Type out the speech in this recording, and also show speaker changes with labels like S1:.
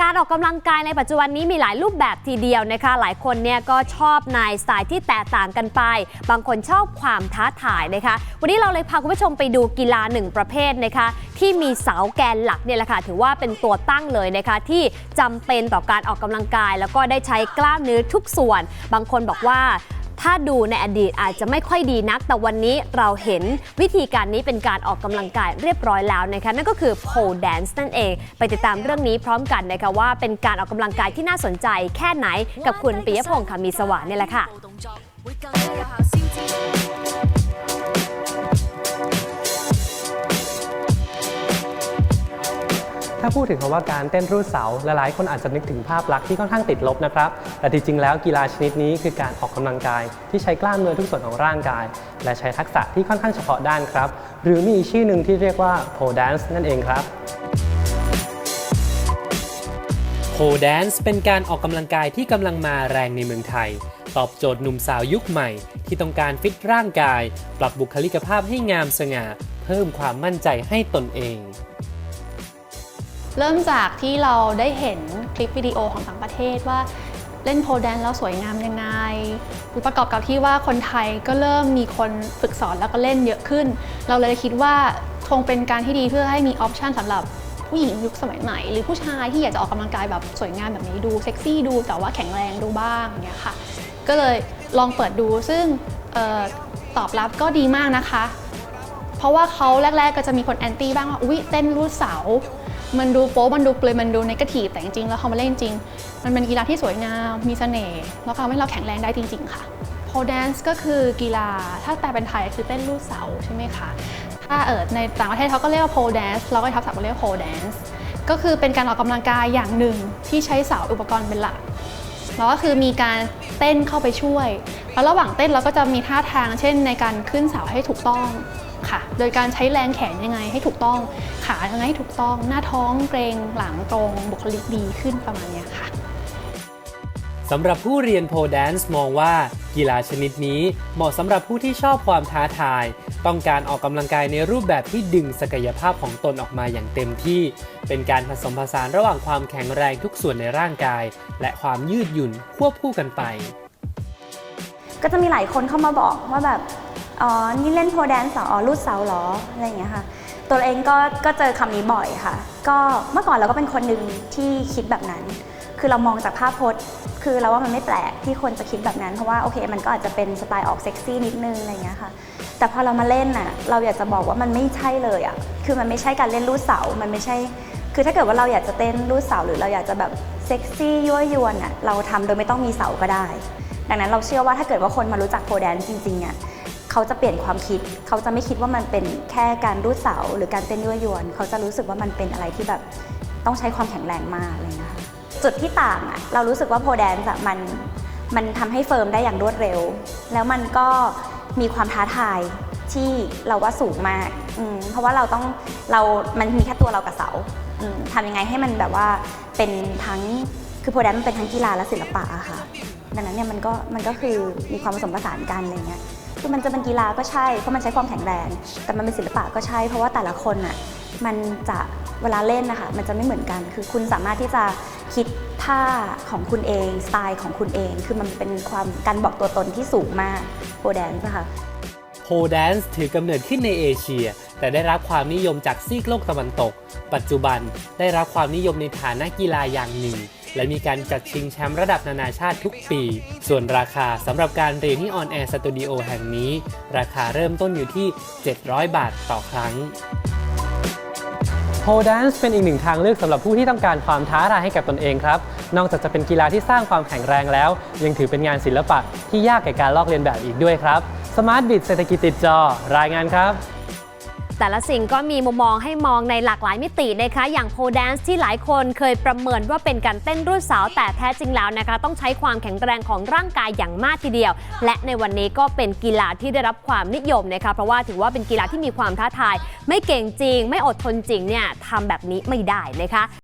S1: การออกกำลังกายในปัจจุบันนี้มีหลายรูปแบบทีเดียวนะคะ หลายคนเนี่ยก็ชอบในสไตล์ที่แตกต่างกันไป บางคนชอบความท้าทายนะคะ วันนี้เราเลยพาคุณผู้ชมไปดูกีฬาหนึ่งประเภทนะคะ ที่มีเสาแกนหลักเนี่ยแหละค่ะถือว่าเป็นตัวตั้งเลยนะคะ ที่จำเป็นต่อการออกกำลังกาย แล้วก็ได้ใช้กล้ามเนื้อทุกส่วน บางคนบอกว่า ถ้าดูในอดีตอาจจะไม่ค่อยดีนัก แต่วันนี้เราเห็นวิธีการนี้เป็นการออกกำลังกายเรียบร้อยแล้วนะคะนั่นก็คือ pole dance นั่นเอง ไปติดตามเรื่องนี้พร้อมกันนะคะว่าเป็นการออกกำลังกายที่น่าสนใจแค่ไหนกับคุณปิยพงศ์คามีสว่างนี่แหละค่ะ
S2: ถ้าพูดถึงคำว่าการเต้นรูดเสาหลายๆคนอาจจะนึกถึงภาพลักษณ์ที่ค่อนข้างติดลบนะครับ แต่จริงๆแล้วกีฬาชนิดนี้คือการออกกำลังกาย ที่ใช้กล้ามเนื้อทุกส่วนของร่างกาย และใช้ทักษะที่ค่อนข้างเฉพาะด้านครับ หรือมีอีกชื่อหนึ่งที่เรียกว่า pole dance นั่นเองครับ
S3: โ l แดนซ์เป็นการออกกำลังกายที่กำลังมาแรงในเมืองไทย ตอบโจทย์หนุ่มสาวยุคใหม่ ที่ต้องการฟิตร่างกาย ปรับบุคลิกภาพให้งามสง่า เพิ่มความมั่นใจให้ตนเอง
S4: เริ่มจากที่เราได้เห็นคลิปวิดีโอของต่างประเทศว่าเล่นโพแดนแล้วสวยงามยังไงประกอบกับที่ว่าคนไทยก็เริ่มมีคนฝึกสอนแล้วก็เล่นเยอะขึ้น เราเลยคิดว่าคงเป็นการที่ดีเพื่อให้มีออปชันสำหรับผู้หญิงยุคสมัยใหม่หรือผู้ชายที่อยากจะออกกำลังกายแบบสวยงามแบบนี้ดูเซ็กซี่ดูแต่ว่าแข็งแรงดูบ้างเงี้ยค่ะ ก็เลยลองเปิดดูซึ่งออตอบรับก็ดีมากนะคะ เพราะว่าเขาแรก ๆ ก็จะมีคนแอนตี้บ้างว่าอุ๊ยเต้นรูดเสา มันดูโป๊มันดูเปลยมันดูนกาทีฟแต่จริงๆแล้วเขามาเล่นจริง มันเป็นกีฬาที่สวยงาม มีเสน่ห์แล้วทำให้เราแข็งแรงได้จริง ๆ ค่ะโพแดนซ์ก็คือกีฬาถ้าแปลเป็นไทยคือเต้นรูดเสาใช่ไหมคะถ้าเออในต่างประเทศเขาก็เรียกว่าโพแดนซ์เราก็ทับศัพท์เรียกว่าโพแดนซ์ก็คือเป็นการออกกำลังกายอย่างหนึ่งที่ใช้เสาอุปกรณ์เป็นหลักแล้วก็คือมีการเต้นเข้าไปช่วย แล้วระหว่างเต้นเราก็จะมีท่าทางเช่นในการขึ้นเสาให้ถูกต้อง ค่ะ โดยการใช้แรงแขนยังไงให้ถูกต้อง ขายังไงให้ถูกต้อง หน้าท้องเกรงหลังตรง บุคลิกดีขึ้นประมาณเนี้ยค่ะ
S3: สำหรับผู้เรียนโพแดนซ์มองว่ากีฬาชนิดนี้เหมาะสำหรับผู้ที่ชอบความท้าทาย ต้องการออกกำลังกายในรูปแบบที่ดึงศักยภาพของตนออกมาอย่างเต็มที่ เป็นการผสมผสานระหว่างความแข็งแรงทุกส่วนในร่างกาย และความยืดหยุ่นควบคู่กันไป
S5: ก็จะมีหลายคนเข้ามาบอกว่าแบบ อ๋อ นี่เล่นโพแดนซ์เหรออ๋อรูดเสาเหรอ อะไรอย่างเงี้ยค่ะ ตัวเองก็ก็เจอคำนี้บ่อยค่ะ ก็เมื่อก่อนเราก็เป็นคนหนึ่งที่คิดแบบนั้น คือเรามองจากภาพพจน์ คือเราว่ามันไม่แปลกที่คนจะคิดแบบนั้น เพราะว่าโอเค มันก็อาจจะเป็นสไตล์ออกเซ็กซี่นิดนึงอะไรอย่างเงี้ยค่ะ แต่พอเรามาเล่นน่ะ เราอยากจะบอกว่ามันไม่ใช่เลยอะ คือมันไม่ใช่การเล่นรูดเสา มันไม่ใช่ คือถ้าเกิดว่าเราอยากจะเต้นรูดเสาหรือเราอยากจะแบบเซ็กซี่ยั่วยวนอะ เราทำโดยไม่ต้องมีเสาก็ได้ ดังนั้นเราเชื่อว่าถ้าเกิดว่าคนมารู้จักโพแดนจริงๆอะ เขาจะเปลี่ยนความคิด เขาจะไม่คิดว่ามันเป็นแค่การรูดเสาหรือการเต้นยั่วยวน เขาจะรู้สึกว่ามันเป็นอะไรที่แบบต้องใช้ความแข็งแรงมากเลยนะคะจุดที่ต่างอะเรารู้สึกว่าโพแดนซ์มันมันทำให้เฟิร์มได้อย่างรวดเร็ว แล้วมันก็มีความท้าทายที่เราว่าสูงมากมเพราะว่าเราต้องเรา มันมีแค่ตัวเรากับเสาทำยังไงให้มันแบบว่าเป็นทั้งคือโพแดนซ์มันเป็นทั้งกีฬาและศิลปะอะค่ะ ดังนั้นเนี่ยมันก็มันก็คือมีความผสมผสานกันอะไรเงี้ย คือมันจะเป็นกีฬาก็ใช่เพราะมันใช้ความแข็งแรง แต่มันเป็นศิลปะก็ใช่ เพราะว่าแต่ละคนน่ะมันจะเวลาเล่นนะคะมันจะไม่เหมือนกัน คือคุณสามารถที่จะคิดท่าของคุณเอง สไตล์ของคุณเอง คือมันเป็นความการบอกตัวตนที่สูงมากโปแดนซ์ค่ะ
S3: พแดนซ์ถือกำเนิดขึ้นในเอเชีย แต่ได้รับความนิยมจากซีกโลกตะวันตก ปัจจุบันได้รับความนิยมในฐานะกีฬาอย่างหนึ่ง และมีการจัดชิงแชมป์ระดับนานาชาติทุกปี ส่วนราคาสำหรับการเรียนที่ออนแอร์สตูดิโอแห่งนี้ ราคาเริ่มต้นอยู่ที่ 700 บาทต่อครั้ง
S2: โ l แดนซ์เป็นอีกหนึ่งทางเลือกสำหรับผู้ที่ต้องการความท้าทายให้กับตนเองครับ นอกจากจะเป็นกีฬาที่สร้างความแข็งแรงแล้ว ยังถือเป็นงานศิลปะที่ยากแก่การลอกเลียนแบบอีกด้วยครับ สมาร์ทบิดเศรษฐกิจติดจอ รายงานครับ
S1: แต่ละสิ่งก็มีมุมมองให้มองในหลากหลายมิตินะคะ อย่างโพแดนซ์ที่หลายคนเคยประเมินว่าเป็นการเต้นรูดเสาวแต่แท้จริงแล้วนะคะ ต้องใช้ความแข็งแรงของร่างกายอย่างมากทีเดียว และในวันนี้ก็เป็นกีฬาที่ได้รับความนิยมนะคะเพราะว่าถือว่าเป็นกีฬาที่มีความท้าทาย ไม่เก่งจริง ไม่อดทนจริงเนี่ยทำแบบนี้ไม่ได้นะคะ